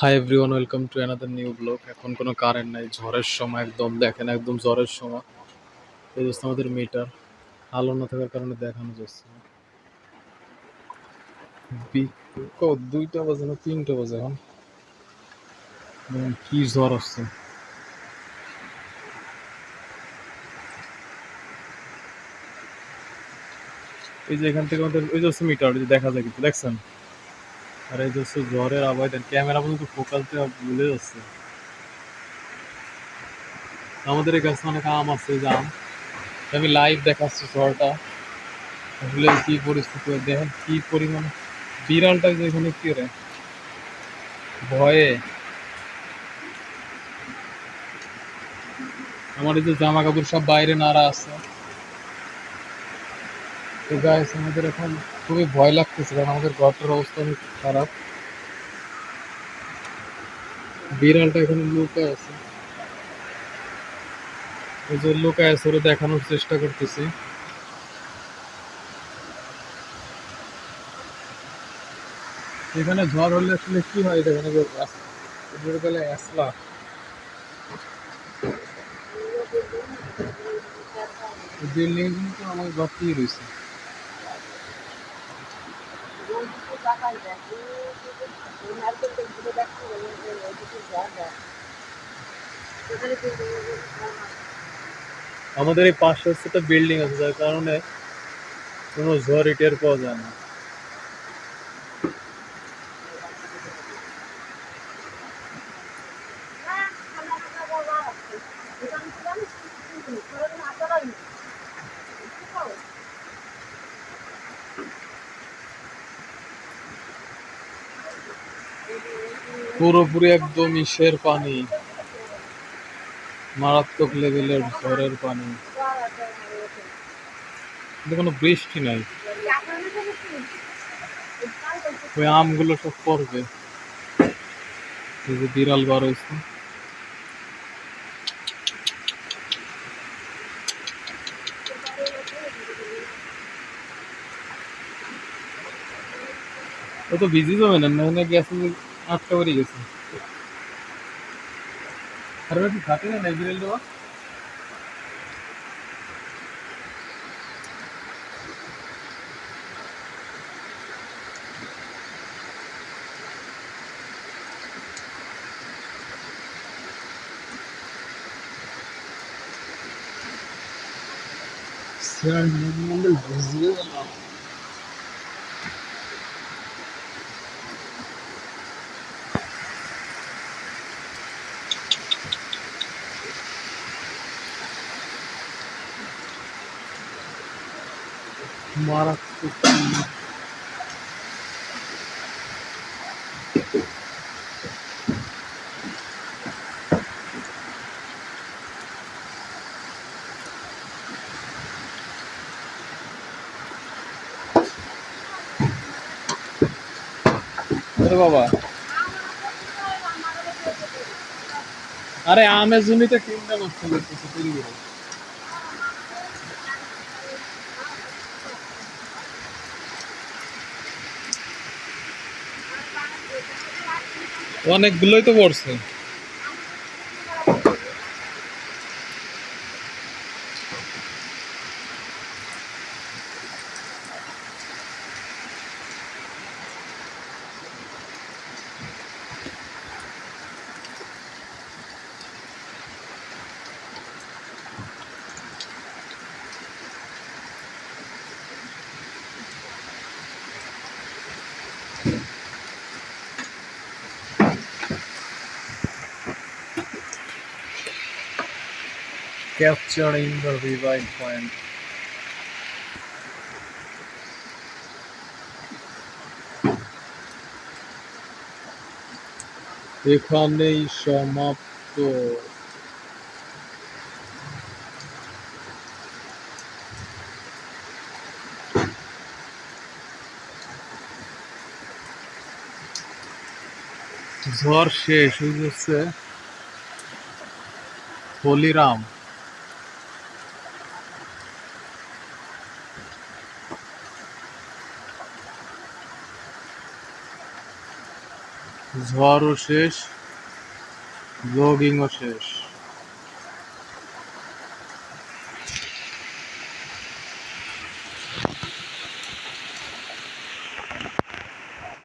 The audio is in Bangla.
Hi everyone welcome to another new blog এখন কোনো কারেন্ট নাই, ঝড়ের সময় একদম, দেখেন একদম ঝড়ের সময়। এই যাচ্ছে আমাদের মিটার আলো না থাকার কারণে দেখানো যাচ্ছে না। দুইটা বাজে না তিনটা বাজে এখন। কি ঝড় আসছে। এই যে এখান থেকে আমাদের ওই যে মিটার দেখা যায় কিন্তু, দেখছেন? আর এই ঝড়ের আবহাওয়া, দেন ক্যামেরা পর্যন্ত ভুলে যাচ্ছে। আমাদের এই অনেক আম আছে যে আম। লাইভ দেখাচ্ছি আসলে কি পরিস্থিতি। দেখেন কি পরিমাণ বিড়ালটা যে এখানে কি রে? ভয়ে। আমার এই যে জামা কাপড় সব বাইরে নাড়া আছে। তো গাইস আমাদের এখন খুবই ভয় লাগতেছে, কারণ আমাদের ঘরটার অবস্থা অনেক খারাপ। বিড়ালটা এখানে লুকায় আছে। এই যে লুকায় আছে, ওরা দেখানোর চেষ্টা করতেছি। এখানে ঝড় হলে আসলে কি হয় দেখেন গেলে আসলা বিল্ডিং কিন্তু আমার ঘরতেই রয়েছে। আমাদের এই পাশে হচ্ছে একটা বিল্ডিং আছে, যার কারণে কোনো ঝড় ইটের পাওয়া যায় না। পুরোপুরি একদম ইসের পানি। মারাত্মক লেভেলের ঝড়ের পানি। কোনো বৃষ্টি নাই। ওই আমগুলো সব পড়বে। বিড়াল বার হয়েছে ও তো ভিজি যাবে না না গেছে আটটা করে গেছে। আর ওটা কি ঘাটে না? বিড়াল দেওয়া ভিজিয়ে গেলাম মারাত্মক বাবা। আরে আমের জমিতে নষ্ট করতেছে তৈরি করে। অনেকগুলোই তো পড়ছে। Capturing the revive point. এখানেই সমাপ্ত ঝড় শেষ হয়ে যাচ্ছে হলিরাম ঝড়ও শেষ ব্লগিংও শেষ।